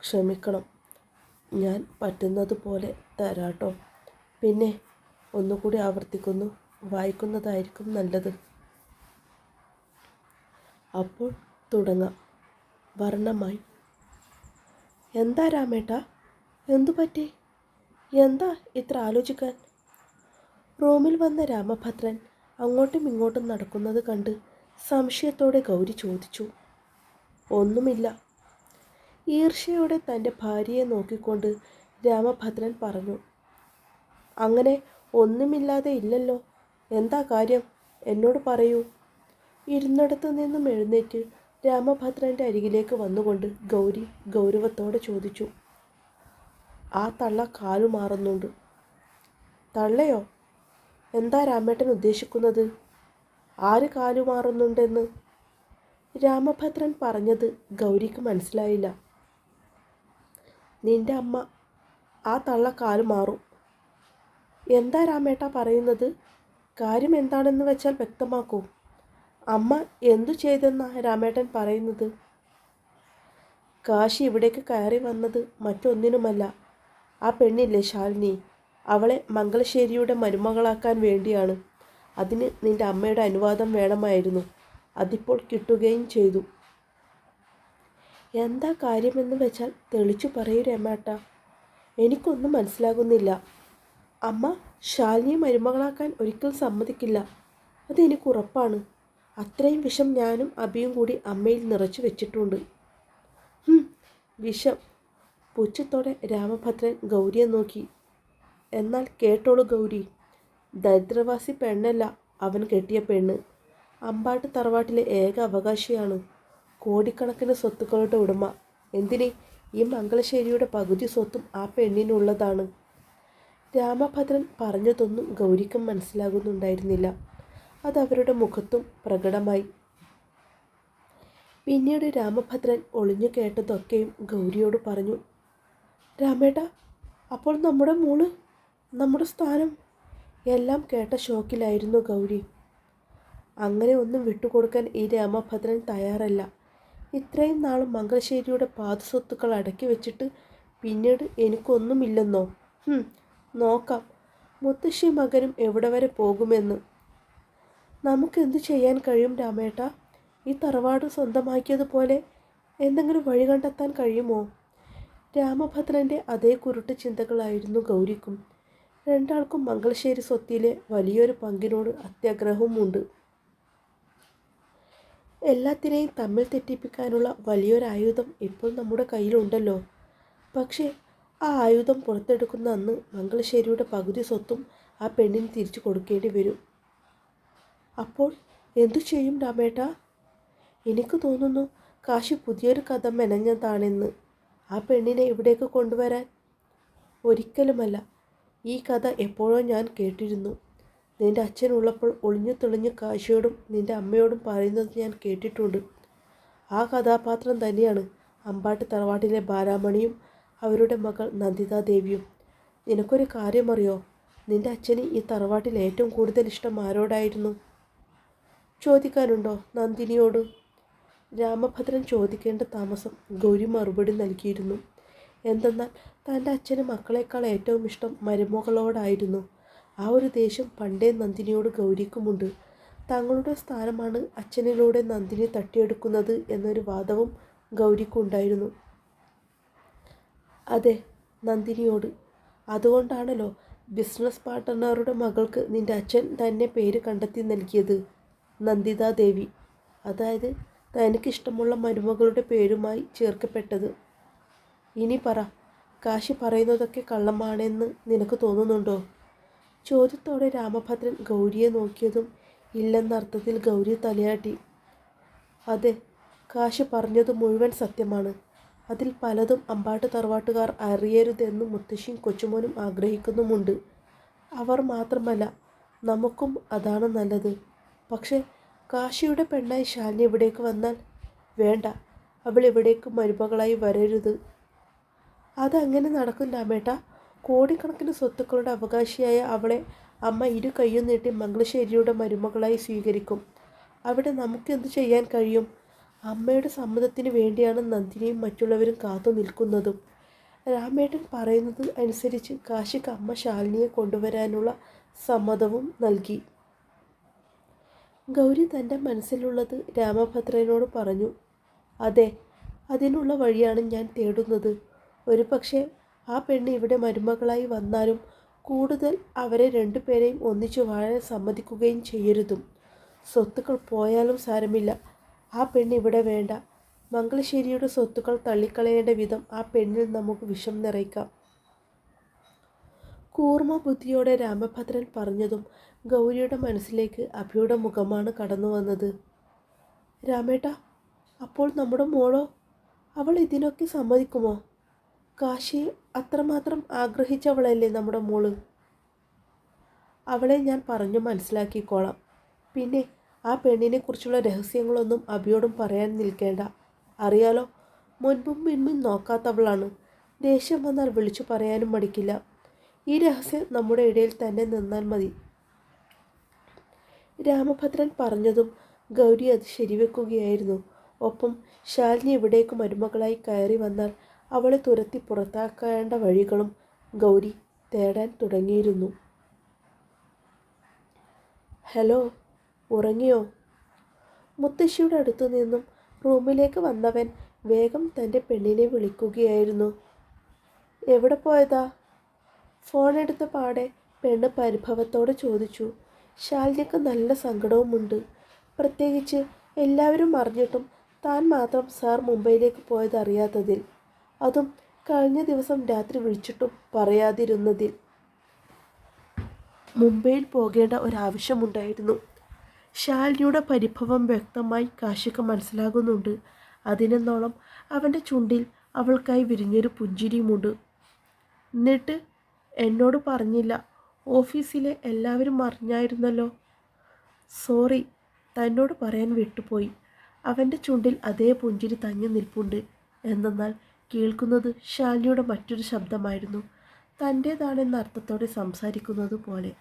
ക്ഷമിക്കണം. ഞാൻ പറ്റുന്നത് പോലെ തരാട്ടോ. പിന്നെ ഒന്നുകൂടി ആവർത്തിക്കുന്നു. വായിക്കുന്നതായിരിക്കും നല്ലത്. അപ്പോൾ തുടങ്ങാം. വർണമായി. എന്താ രാമേട്ട? എന്തു പറ്റി? എന്താ ഇത്ര ആലോചിക്കാൻ? റൂമിൽ വന്ന രാമഭദ്രൻ അങ്ങോട്ടും ഇങ്ങോട്ടും നടക്കുന്നത് കണ്ട് സംശയത്തോടെ ഗൗരി ചോദിച്ചു. ഒന്നുമില്ല. ഈർഷ്യയോടെ തന്റെ ഭാര്യയെ നോക്കിക്കൊണ്ട് രാമഭദ്രൻ പറഞ്ഞു അങ്ങനെ ഒന്നുമില്ലാതെ ഇല്ലല്ലോ. എന്താ കാര്യം? എന്നോട് പറയൂ. ഇരുന്നിടത്തു നിന്നും എഴുന്നേറ്റ് രാമഭദ്രന്റെ അരികിലേക്ക് വന്നുകൊണ്ട് ഗൗരി ഗൗരവത്തോടെ ചോദിച്ചു ആ തള്ള കാലു മാറുന്നുണ്ട്. തള്ളയോ? എന്താ രാമേട്ടൻ ഉദ്ദേശിക്കുന്നത്? ആര് കാലു മാറുന്നുണ്ടെന്ന്? രാമഭദ്രൻ പറഞ്ഞത് ഗൗരിക്ക് മനസ്സിലായില്ല. നിന്റെ അമ്മ ആ തള്ള മാറും. എന്താ രാമേട്ട പറയുന്നത്? കാര്യം എന്താണെന്ന് വെച്ചാൽ വ്യക്തമാക്കൂ. അമ്മ എന്തു ചെയ്തെന്നാ രാമേട്ടൻ പറയുന്നത്? കാശി ഇവിടേക്ക് കയറി വന്നത് മറ്റൊന്നിനുമല്ല. ആ പെണ്ണില്ലേ ശാലിനി? അവളെ മംഗളശ്ശേരിയുടെ മരുമകളാക്കാൻ വേണ്ടിയാണ്. അതിന് നിന്റെ അമ്മയുടെ അനുവാദം വേണമായിരുന്നു. അതിപ്പോൾ കിട്ടുകയും ചെയ്തു. എന്താ കാര്യമെന്ന് വെച്ചാൽ തെളിച്ചു പറയൂ രമേട്ട എനിക്കൊന്നും മനസ്സിലാകുന്നില്ല. അമ്മ ശാലിനിയെ മരുമകളാക്കാൻ ഒരിക്കൽ സമ്മതിക്കില്ല. അതെനിക്ക് ഉറപ്പാണ്. അത്രയും വിഷം ഞാനും അബിയും കൂടി അമ്മയിൽ നിറച്ചു വെച്ചിട്ടുണ്ട്. വിഷം. പുച്ഛത്തോടെ രാമഭദ്രൻ ഗൗരിയെ നോക്കി. എന്നാൽ കേട്ടോളൂ ഗൗരി. ദരിദ്രവാസി പെണ്ണല്ല അവൻ കെട്ടിയ പെണ്ണ്. അമ്പാട്ട് തറവാട്ടിലെ ഏക അവകാശിയാണ്. കോടിക്കണക്കിന് സ്വത്തുക്കളുടെ ഉടമ. എന്തിനെ? ഈ മംഗളശ്ശേരിയുടെ പകുതി സ്വത്തും ആ പെണ്ണിനുള്ളതാണ്. രാമഭദ്രൻ പറഞ്ഞതൊന്നും ഗൗരിക്കും മനസ്സിലാകുന്നുണ്ടായിരുന്നില്ല. അതവരുടെ മുഖത്തും പ്രകടമായി. പിന്നീട് രാമഭദ്രൻ ഒളിഞ്ഞു കേട്ടതൊക്കെയും ഗൗരിയോട് പറഞ്ഞു. രാമേട്ട അപ്പോൾ നമ്മുടെ മൂൾ നമ്മുടെ സ്ഥാനം? എല്ലാം കേട്ട ഷോക്കിലായിരുന്നു ഗൗരി. അങ്ങനെ ഒന്നും വിട്ടുകൊടുക്കാൻ ഈ രാമഭദ്രൻ തയ്യാറല്ല. ഇത്രയും നാളും മംഗലശ്ശേരിയുടെ പാദസ്വത്തുക്കൾ അടക്കി വെച്ചിട്ട് പിന്നീട് എനിക്കൊന്നുമില്ലെന്നോ? നോക്കാം. മുത്തശ്ശി മകനും എവിടെ വരെ പോകുമെന്ന്. നമുക്കെന്ത് ചെയ്യാൻ കഴിയും രാമേട്ട? ഈ തറവാട് സ്വന്തമാക്കിയതുപോലെ എന്തെങ്കിലും വഴി കണ്ടെത്താൻ കഴിയുമോ? രാമഭദ്രന്റെ അതേ കുരുട്ട് ചിന്തകളായിരുന്നു ഗൗരിക്കും. രണ്ടാൾക്കും മംഗലശ്ശേരി സ്വത്തിലെ വലിയൊരു പങ്കിനോട് അത്യാഗ്രഹവുമുണ്ട്. എല്ലാത്തിനെയും തമ്മിൽ തെറ്റിപ്പിക്കാനുള്ള വലിയൊരു ആയുധം ഇപ്പോൾ നമ്മുടെ കയ്യിലുണ്ടല്ലോ. പക്ഷേ ആ ആയുധം പുറത്തെടുക്കുന്ന അന്ന് മംഗളശ്ശേരിയുടെ പകുതി സ്വത്തും ആ പെണ്ണിന് തിരിച്ചു കൊടുക്കേണ്ടി വരും. അപ്പോൾ എന്തു ചെയ്യും രാമേട്ട? എനിക്ക് തോന്നുന്നു കാശി പുതിയൊരു കഥ മെനഞ്ഞതാണെന്ന്. ആ പെണ്ണിനെ ഇവിടേക്ക് കൊണ്ടുവരാൻ? ഒരിക്കലുമല്ല. ഈ കഥ എപ്പോഴോ ഞാൻ കേട്ടിരുന്നു. നിന്റെ അച്ഛനുള്ളപ്പോൾ ഒളിഞ്ഞു തെളിഞ്ഞു കാശിയോടും നിന്റെ അമ്മയോടും പറയുന്നത് ഞാൻ കേട്ടിട്ടുണ്ട്. ആ കഥാപാത്രം തന്നെയാണ് അമ്പാട്ട് തറവാട്ടിലെ ബാലാമണിയും അവരുടെ മകൾ നന്ദിതാ ദേവിയും. നിനക്കൊരു കാര്യമറിയോ? നിന്റെ അച്ഛന് ഈ തറവാട്ടിൽ ഏറ്റവും കൂടുതൽ ഇഷ്ടം ആരോടായിരുന്നു? ചോദിക്കാനുണ്ടോ നന്ദിനിയോട്? രാമഭദ്രൻ ചോദിക്കേണ്ട താമസം ഗൗരി മറുപടി നൽകിയിരുന്നു. എന്തെന്നാൽ തന്റെ അച്ഛന് മക്കളെക്കാൾ ഏറ്റവും ഇഷ്ടം മരുമകളോടായിരുന്നു. ആ ഒരു ദേഷ്യം പണ്ടേ നന്ദിനിയോട് ഗൗരിക്കുമുണ്ട്. തങ്ങളുടെ സ്ഥാനമാണ് അച്ഛനിലൂടെ നന്ദിനി തട്ടിയെടുക്കുന്നത് എന്നൊരു വാദവും ഗൗരിക്കുണ്ടായിരുന്നു. അതെ നന്ദിനിയോട്. അതുകൊണ്ടാണല്ലോ ബിസിനസ് പാർട്ട്ണറുടെ മകൾക്ക് നിന്റെ അച്ഛൻ തന്നെ പേര് കണ്ടെത്തി നൽകിയത് നന്ദിതാ ദേവി. അതായത് തനിക്കിഷ്ടമുള്ള മരുമകളുടെ പേരുമായി ചേർക്കപ്പെട്ടത്. ഇനി പറ കാശി പറയുന്നതൊക്കെ കള്ളമാണെന്ന് നിനക്ക് തോന്നുന്നുണ്ടോ? ചോദ്യത്തോടെ രാമഭദ്രൻ ഗൗരിയെ നോക്കിയതും ഇല്ലെന്നർത്ഥത്തിൽ ഗൗരി തലയാട്ടി. അതെ കാശ് പറഞ്ഞത് മുഴുവൻ സത്യമാണ്. അതിൽ പലതും അമ്പാട്ട് തറവാട്ടുകാർ അറിയരുതെന്ന് മുത്തശ്ശിയും കൊച്ചുമോനും ആഗ്രഹിക്കുന്നുമുണ്ട്. അവർ മാത്രമല്ല നമുക്കും അതാണ് നല്ലത്. പക്ഷേ കാശിയുടെ പെണ്ണായി ശാലിനി ഇവിടേക്ക് വന്നാൽ വേണ്ട അവൾ ഇവിടേക്ക് മരുമകളായി വരരുത്. അതങ്ങനെ നടക്കും രാമേട്ട കോടിക്കണക്കിന് സ്വത്തുക്കളുടെ അവകാശിയായ അവളെ അമ്മ ഇരു കൈയും നീട്ടി മംഗളശ്ശേരിയുടെ മരുമകളായി സ്വീകരിക്കും. അവിടെ നമുക്കെന്ത് ചെയ്യാൻ കഴിയും? അമ്മയുടെ സമ്മതത്തിന് വേണ്ടിയാണ് നന്ദിനിയും മറ്റുള്ളവരും കാത്തു നിൽക്കുന്നതും. രാമേട്ടൻ പറയുന്നത് അനുസരിച്ച് കാശിക്ക് അമ്മ ശാലിനിയെ കൊണ്ടുവരാനുള്ള സമ്മതവും നൽകി. ഗൗരി തന്റെ മനസ്സിലുള്ളത് രാമഭദ്രനോട് പറഞ്ഞു അതെ അതിനുള്ള വഴിയാണ് ഞാൻ തേടുന്നത്. ഒരു പക്ഷേ ആ പെണ്ണ് ഇവിടെ മരുമകളായി വന്നാലും കൂടുതൽ അവരെ രണ്ടുപേരെയും ഒന്നിച്ചു വാഴാൻ സമ്മതിക്കുകയും ചെയ്യരുതും. സ്വത്തുക്കൾ പോയാലും സാരമില്ല. ആ പെണ്ണ് ഇവിടെ വേണ്ട. മംഗളശ്ശേരിയുടെ സ്വത്തുക്കൾ തള്ളിക്കളയേണ്ട വിധം ആ പെണ്ണിൽ നമുക്ക് വിഷം നിറയ്ക്കാം. കൂർമ്മ ബുദ്ധിയോടെ രാമഭദ്രൻ പറഞ്ഞതും ഗൗരിയുടെ മനസ്സിലേക്ക് അഭിയുടെ മുഖമാണ് കടന്നു വന്നത്. രാമേട്ട അപ്പോൾ നമ്മുടെ മോളോ? അവൾ ഇതിനൊക്കെ സമ്മതിക്കുമോ? കാശിയെ അത്രമാത്രം ആഗ്രഹിച്ചവളല്ലേ നമ്മുടെ മോൾ? അവളെ ഞാൻ പറഞ്ഞു മനസ്സിലാക്കിക്കോളാം. പിന്നെ ആ പെണ്ണിനെക്കുറിച്ചുള്ള രഹസ്യങ്ങളൊന്നും അഭിയോടും പറയാൻ നിൽക്കേണ്ട. അറിയാലോ മുൻപും പിൻപും നോക്കാത്തവളാണ്. ദേഷ്യം വന്നാൽ വിളിച്ചു പറയാനും മടിക്കില്ല. ഈ രഹസ്യം നമ്മുടെ ഇടയിൽ തന്നെ നിന്നാൽ മതി. രാമഭദ്രൻ പറഞ്ഞതും ഗൗരി അത് ശരിവെക്കുകയായിരുന്നു. ഒപ്പം ശാലിനി ഇവിടേക്ക് മരുമകളായി കയറി വന്നാൽ അവളെ തുരത്തി പുറത്താക്കേണ്ട വഴികളും ഗൗരി തേടാൻ തുടങ്ങിയിരുന്നു. ഹലോ ഉറങ്ങിയോ? മുത്തശ്ശിയുടെ അടുത്തു നിന്നും റൂമിലേക്ക് വന്നവൻ വേഗം തന്റെ പെണ്ണിനെ വിളിക്കുകയായിരുന്നു. എവിടെ പോയതാ? ഫോൺ എടുത്ത പാടെ പെണ്ണ് പരിഭവത്തോടെ ചോദിച്ചു. ശാലിനിക്ക് നല്ല സങ്കടവുമുണ്ട്. പ്രത്യേകിച്ച് എല്ലാവരും അറിഞ്ഞിട്ടും താൻ മാത്രം സാർ മുംബൈയിലേക്ക് പോയത് അറിയാത്തതിൽ അതും കഴിഞ്ഞ ദിവസം രാത്രി വിളിച്ചിട്ടും പറയാതിരുന്നതിൽ മുംബൈയിൽ പോകേണ്ട ഒരാവശ്യമുണ്ടായിരുന്നു. ശാലിനിയുടെ പരിഭവം വ്യക്തമായി കാശിക്ക് മനസ്സിലാകുന്നുണ്ട്. അതിനെന്നോളം അവന്റെ ചുണ്ടിൽ അവൾക്കായി വിരിഞ്ഞൊരു പുഞ്ചിരിയുമുണ്ട്. എന്നിട്ട് എന്നോട് പറഞ്ഞില്ല ഓഫീസിലെ എല്ലാവരും അറിഞ്ഞായിരുന്നല്ലോ? സോറി തന്നോട് പറയാൻ വിട്ടുപോയി. അവന്റെ ചുണ്ടിൽ അതേ പുഞ്ചിരി തങ്ങി നിൽപ്പുണ്ട്. എന്തെന്നാൽ കേൾക്കുന്നത് ശാലിനിയുടെ മറ്റൊരു ശബ്ദമായിരുന്നു. തന്റേതാണെന്ന അർത്ഥത്തോടെ സംസാരിക്കുന്നത് പോലെ.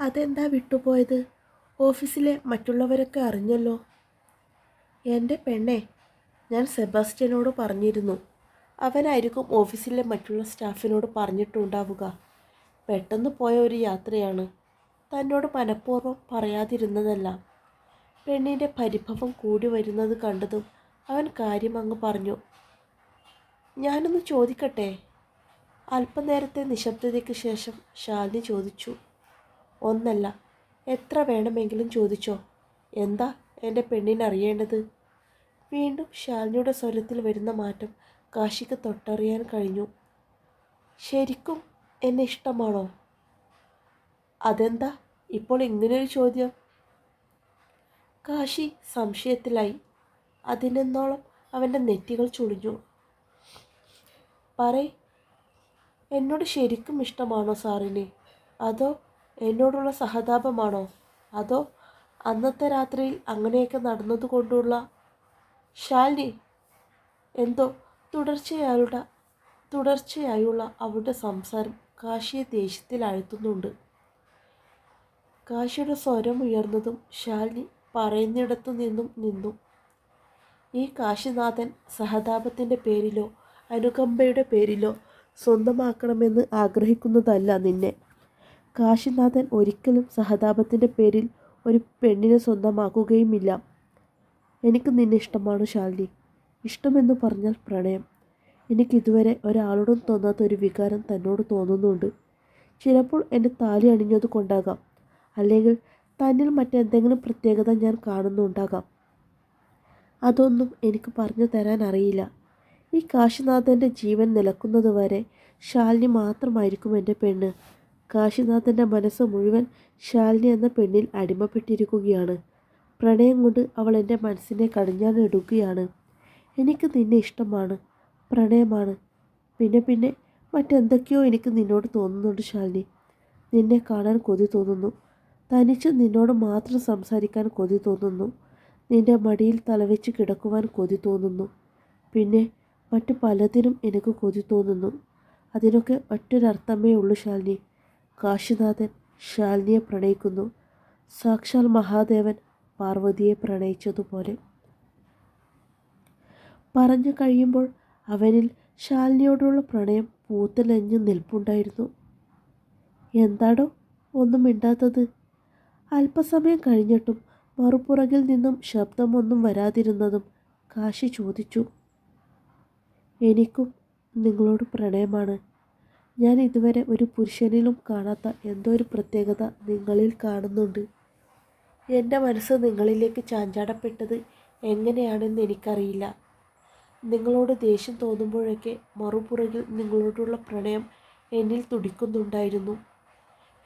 അതെന്താ വിട്ടുപോയത്? ഓഫീസിലെ മറ്റുള്ളവരൊക്കെ അറിഞ്ഞല്ലോ. എന്റെ പെണ്ണെ ഞാൻ സെബാസ്റ്റ്യനോട് പറഞ്ഞിരുന്നു. അവനായിരിക്കും ഓഫീസിലെ മറ്റുള്ള സ്റ്റാഫിനോട് പറഞ്ഞിട്ടുണ്ടാവുക. പെട്ടെന്ന് പോയ ഒരു യാത്രയാണ്. തന്നോട് മനഃപൂർവം പറയാതിരുന്നതല്ല. പെണ്ണിന്റെ പരിഭവം കൂടി വരുന്നത് കണ്ടതും അവൻ കാര്യം അങ്ങ് പറഞ്ഞു. ഞാനൊന്ന് ചോദിക്കട്ടെ? അല്പനേരത്തെ നിശബ്ദതയ്ക്ക് ശേഷം ശാലിനി ചോദിച്ചു. ഒന്നല്ല എത്ര വേണമെങ്കിലും ചോദിച്ചോ? എന്താ എന്റെ പെണ്ണിന് അറിയേണ്ടത്? വീണ്ടും ശാലിനിയുടെ സ്വരത്തിൽ വരുന്ന മാറ്റം കാശിക്ക് തൊട്ടറിയാൻ കഴിഞ്ഞു. ശരിക്കും എന്നെ ഇഷ്ടമാണോ? അതെന്താ ഇപ്പോൾ ഇങ്ങനൊരു ചോദ്യം? കാശി സംശയത്തിലായി. അതിനെന്നോളം അവന്റെ നെറ്റികൾ ചുളിഞ്ഞു. പറയ് എന്നോട് ശരിക്കും ഇഷ്ടമാണോ സാറിന്? അതോ എന്നോടുള്ള സഹതാപമാണോ? അതോ അന്നത്തെ രാത്രിയിൽ അങ്ങനെയൊക്കെ നടന്നതുകൊണ്ടുള്ള ശാലിനി? എന്തോ തുടർച്ചയായുള്ള തുടർച്ചയായുള്ള അവളുടെ സംസാരം കാശിയെ ദേഷ്യത്തിൽ അഴുത്തുന്നുണ്ട്. കാശിയുടെ സ്വരം ഉയർന്നതും ശാലിനി പറയുന്നിടത്തു നിന്നും നിന്നു. ഈ കാശിനാഥൻ സഹതാപത്തിന്റെ പേരിലോ അനുകമ്പയുടെ പേരിലോ സ്വന്തമാക്കണമെന്ന് ആഗ്രഹിക്കുന്നതല്ല നിന്നെ. കാശിനാഥൻ ഒരിക്കലും സഹതാപത്തിന്റെ പേരിൽ ഒരു പെണ്ണിനെ സ്വന്തമാക്കുകയുമില്ല. എനിക്ക് നിന്നെ ഇഷ്ടമാണ് ശാലിനി. ഇഷ്ടമെന്ന് പറഞ്ഞാൽ പ്രണയം. എനിക്കിതുവരെ ഒരാളോടും തോന്നാത്ത ഒരു വികാരം തന്നോട് തോന്നുന്നുണ്ട്. ചിലപ്പോൾ എന്റെ താലി അണിഞ്ഞത് കൊണ്ടാകാം അല്ലെങ്കിൽ തന്നിൽ മറ്റെന്തെങ്കിലും പ്രത്യേകത ഞാൻ കാണുന്നുണ്ടാകാം. അതൊന്നും എനിക്ക് പറഞ്ഞു തരാൻ അറിയില്ല. ഈ കാശിനാഥന്റെ ജീവൻ നിലക്കുന്നതുവരെ ശാലിനി മാത്രമായിരിക്കും എന്റെ പെണ്ണ്. കാശിനാഥന്റെ മനസ്സ് മുഴുവൻ ശാലിനി എന്ന പെണ്ണിൽ അടിമപ്പെട്ടിരിക്കുകയാണ്. പ്രണയം കൊണ്ട് അവൾ എന്റെ മനസ്സിനെ കടിഞ്ഞാണിടുകയാണ് എനിക്ക് നിന്നെ ഇഷ്ടമാണ് പ്രണയമാണ്. പിന്നെ പിന്നെ മറ്റെന്തൊക്കെയോ എനിക്ക് നിന്നോട് തോന്നുന്നുണ്ട് ശാലിനി. നിന്നെ കാണാൻ കൊതി തോന്നുന്നു. തനിച്ച് നിന്നോട് മാത്രം സംസാരിക്കാൻ കൊതി തോന്നുന്നു. നിന്റെ മടിയിൽ തലവെച്ച് കിടക്കുവാൻ കൊതി തോന്നുന്നു. പിന്നെ മറ്റു പലതിനും എനിക്ക് കൊതി തോന്നുന്നു. അതിനൊക്കെ ഒറ്റൊരർത്ഥമേ ഉള്ളൂ ശാലിനി. കാശിനാഥൻ ശാലിനിയെ പ്രണയിക്കുന്നു. സാക്ഷാൽ മഹാദേവൻ പാർവതിയെ പ്രണയിച്ചതുപോലെ. പറഞ്ഞു കഴിയുമ്പോൾ അവനിൽ ശാലിനിയോടുള്ള പ്രണയം പൂത്തലഞ്ഞു നിൽപ്പുണ്ടായിരുന്നു. എന്താടോ ഒന്നും മിണ്ടാത്തത്? അല്പസമയം കഴിഞ്ഞിട്ടും മറുപുറകിൽ നിന്നും ശബ്ദമൊന്നും വരാതിരുന്നതും കാശി ചോദിച്ചു. എനിക്കും നിങ്ങളോട് പ്രണയമാണ്. ഞാൻ ഇതുവരെ ഒരു പുരുഷനിലും കാണാത്ത എന്തോ ഒരു പ്രത്യേകത നിങ്ങളിൽ കാണുന്നുണ്ട്. എന്റെ മനസ്സ് നിങ്ങളിലേക്ക് ചാഞ്ചാടപ്പെട്ടത് എങ്ങനെയാണെന്ന് എനിക്കറിയില്ല. നിങ്ങളോട് ദേഷ്യം തോന്നുമ്പോഴൊക്കെ മറുപുറകിൽ നിങ്ങളോടുള്ള പ്രണയം എന്നിൽ തുടിക്കുന്നുണ്ടായിരുന്നു.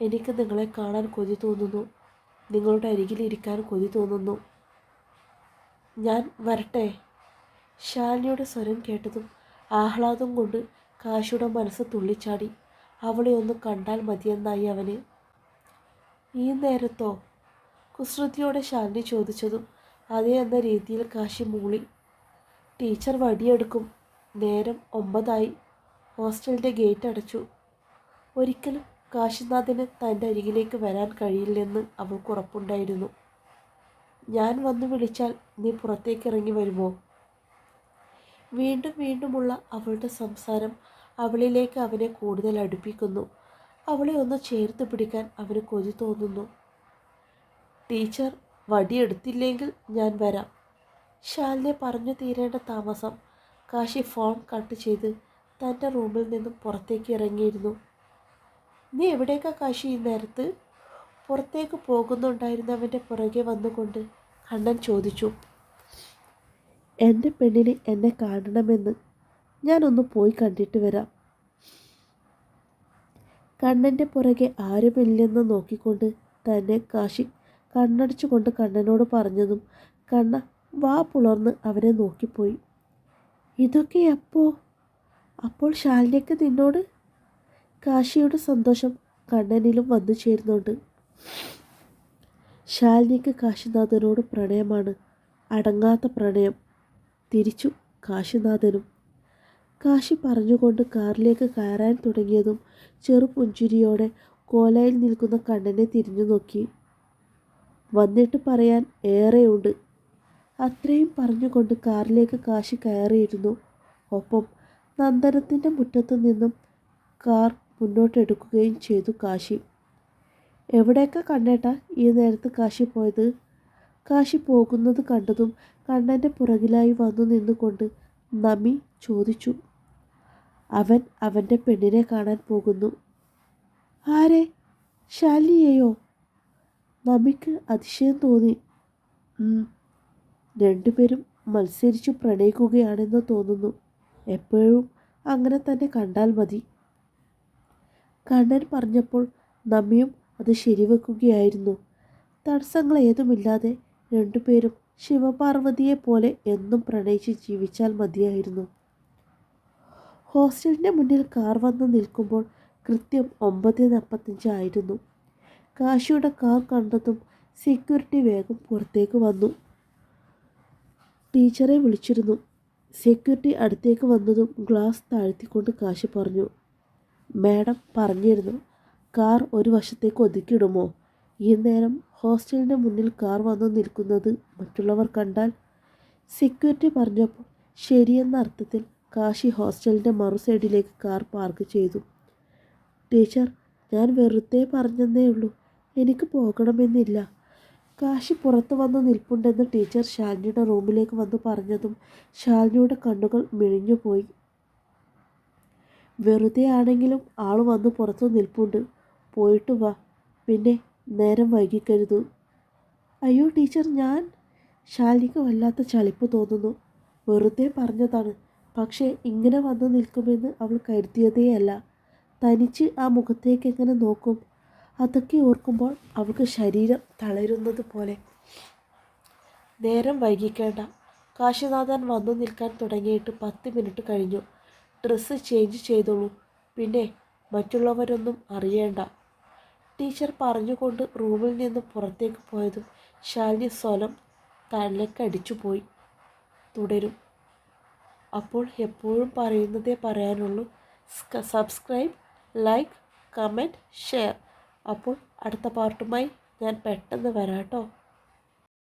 എനിക്ക് നിങ്ങളെ കാണാൻ കൊതി തോന്നുന്നു. നിങ്ങളുടെ അരികിലിരിക്കാൻ കൊതി തോന്നുന്നു. ഞാൻ വരട്ടെ. ശാലിനിയുടെ സ്വരം കേട്ടതും ആഹ്ലാദം കൊണ്ട് കാശിയുടെ മനസ്സ് തുള്ളിച്ചാടി. അവളെ ഒന്ന് കണ്ടാൽ മതിയെന്നായി അവന്. ഈ നേരത്തോ? കുസൃതിയോടെ ശാലിനി ചോദിച്ചതും അതേ എന്ന രീതിയിൽ കാശി മൂളി. ടീച്ചർ വടിയെടുക്കും. നേരം ഒമ്പതായി. ഹോസ്റ്റലിന്റെ ഗേറ്റ് അടച്ചു. ഒരിക്കലും കാശിനാഥന് തന്റെ അരികിലേക്ക് വരാൻ കഴിയില്ലെന്ന് അവൾക്ക് ഉറപ്പുണ്ടായിരുന്നു. ഞാൻ വന്നു വിളിച്ചാൽ നീ പുറത്തേക്ക് ഇറങ്ങി വരുമോ? വീണ്ടും വീണ്ടുമുള്ള അവളുടെ സംസാരം അവളിലേക്ക് അവനെ കൂടുതൽ അടുപ്പിക്കുന്നു. അവളെ ഒന്ന് ചേർത്ത് പിടിക്കാൻ അവന് കൊതി തോന്നുന്നു. ടീച്ചർ വടിയെടുത്തില്ലെങ്കിൽ ഞാൻ വരാം. ശാലിനെ പറഞ്ഞു തീരേണ്ട താമസം കാശി ഫോൺ കട്ട് ചെയ്ത് തന്റെ റൂമിൽ നിന്നും പുറത്തേക്ക് ഇറങ്ങിയിരുന്നു. നീ എവിടേക്കാ കാശി ഈ നേരത്ത് പുറത്തേക്ക് പോകുന്നുണ്ടായിരുന്നവന്റെ പുറകെ വന്നുകൊണ്ട്? കണ്ണൻ ചോദിച്ചു. എന്റെ പെണ്ണിനെ എന്നെ കാണണമെന്ന് ഞാനൊന്ന് പോയി കണ്ടിട്ട് വരാം. കണ്ണന്റെ പുറകെ ആരുമില്ലെന്ന് നോക്കിക്കൊണ്ട് തന്നെ കാശി കണ്ണടിച്ചുകൊണ്ട് കണ്ണനോട് പറഞ്ഞതും കണ്ണ വാ പുളർന്ന് അവനെ നോക്കിപ്പോയി. ഇതൊക്കെ അപ്പോ അപ്പോൾ ശാലിനിക്ക് നിന്നോട് കാശിയുടെ സന്തോഷം കണ്ണനിലും വന്നു ചേരുന്നുണ്ട്. ശാലിനിക്ക് കാശിനാഥനോട് പ്രണയമാണ്. അടങ്ങാത്ത പ്രണയം. തിരിച്ചു കാശിനാഥനും. കാശി പറഞ്ഞുകൊണ്ട് കാറിലേക്ക് കയറാൻ തുടങ്ങിയതും ചെറുപുഞ്ചിരിയോടെ കോലയിൽ നിൽക്കുന്ന കണ്ണനെ തിരിഞ്ഞു നോക്കി. വന്നിട്ട് പറയാൻ ഏറെയുണ്ട്. അത്രയും പറഞ്ഞുകൊണ്ട് കാറിലേക്ക് കാശി കയറിയിരുന്നു. ഒപ്പം നന്ദനത്തിന്റെ മുറ്റത്തു നിന്നും കാർ മുന്നോട്ടെടുക്കുകയും ചെയ്തു കാശി. എവിടെയൊക്കെ കണ്ണേട്ട ഈ നേരത്ത് കാശി പോയത്? കാശി പോകുന്നത് കണ്ടതും കണ്ണന്റെ പുറകിലായി വന്നു നിന്നുകൊണ്ട് നമി ചോദിച്ചു. അവൻ അവന്റെ പെണ്ണിനെ കാണാൻ പോകുന്നു. ആരെ? ശാലിയെയോ നമിക്ക് അതിശയം തോന്നി. രണ്ടുപേരും മത്സരിച്ചു പ്രണയിക്കുകയാണെന്ന് തോന്നുന്നു. എപ്പോഴും അങ്ങനെ തന്നെ കണ്ടാൽ മതി. കണ്ണൻ പറഞ്ഞപ്പോൾ നമ്മയും അത് ശരിവെക്കുകയായിരുന്നു. തടസ്സങ്ങൾ ഏതുമില്ലാതെ രണ്ടുപേരും ശിവപാർവതിയെ പോലെ എന്നും പ്രണയിച്ച് ജീവിച്ചാൽ മതിയായിരുന്നു. ഹോസ്റ്റലിന്റെ മുന്നിൽ കാർ വന്ന് നിൽക്കുമ്പോൾ കൃത്യം ഒമ്പത് നാൽപ്പത്തഞ്ച് ആയിരുന്നു. കാശിയുടെ കാർ കണ്ടതും സെക്യൂരിറ്റി വേഗം പുറത്തേക്ക് വന്നു. ടീച്ചറെ വിളിച്ചിരുന്നു. സെക്യൂരിറ്റി അടുത്തേക്ക് വന്നതും ഗ്ലാസ് താഴ്ത്തിക്കൊണ്ട് കാശി പറഞ്ഞു. മാഡം പറഞ്ഞിരുന്നു കാർ ഒരു വശത്തേക്ക് ഒതുക്കിയിടുമോ? ഈ നേരം ഹോസ്റ്റലിന്റെ മുന്നിൽ കാർ വന്നു നിൽക്കുന്നത് മറ്റുള്ളവർ കണ്ടാൽ? സെക്യൂരിറ്റി പറഞ്ഞപ്പോൾ ശരിയെന്ന അർത്ഥത്തിൽ കാശി ഹോസ്റ്റലിന്റെ മറു സൈഡിലേക്ക് കാർ പാർക്ക് ചെയ്തു. ടീച്ചർ ഞാൻ വെറുതെ പറഞ്ഞതേ ഉള്ളൂ. എനിക്ക് പോകണമെന്നില്ല. കാശി പുറത്ത് വന്ന് നിൽപ്പുണ്ടെന്ന് ടീച്ചർ ശാലിനിയുടെ റൂമിലേക്ക് വന്ന് പറഞ്ഞതും ശാലിനിയുടെ കണ്ണുകൾ മിഴിഞ്ഞുപോയി. വെറുതെ ആണെങ്കിലും ആൾ വന്ന് പുറത്ത് നിൽപ്പുണ്ട്. പോയിട്ട് വാ. പിന്നെ നേരം വൈകിക്കരുത്. അയ്യോ ടീച്ചർ ഞാൻ? ശാലിക്ക് വല്ലാത്ത ചളിപ്പ് തോന്നുന്നു. വെറുതെ പറഞ്ഞതാണ്. പക്ഷേ ഇങ്ങനെ വന്ന് നിൽക്കുമെന്ന് അവൾ കരുതിയതേയല്ല. തനിച്ച് ആ മുഖത്തേക്ക് എങ്ങനെ നോക്കും? അതൊക്കെ ഓർക്കുമ്പോൾ അവൾക്ക് ശരീരം തളരുന്നത് പോലെ. നേരം വൈകിക്കേണ്ട. കാശിനാഥൻ വന്നു നിൽക്കാൻ തുടങ്ങിയിട്ട് പത്ത് മിനിറ്റ് കഴിഞ്ഞു. ഡ്രസ്സ് ചേഞ്ച് ചെയ്തോളൂ. പിന്നെ മറ്റുള്ളവരൊന്നും അറിയേണ്ട. ടീച്ചർ പറഞ്ഞുകൊണ്ട് റൂമിൽ നിന്ന് പുറത്തേക്ക് പോയതും ശാലിനി സ്വലം തലക്കടിച്ചു പോയി. തുടരും. അപ്പോൾ എപ്പോഴും പറയുന്നതേ പറയാനുള്ളൂ. സബ്സ്ക്രൈബ് ലൈക്ക് കമന്റ് ഷെയർ അപ്പോൾ അടുത്ത പാർട്ടുമായി ഞാൻ പെട്ടെന്ന് വരാം കേട്ടോ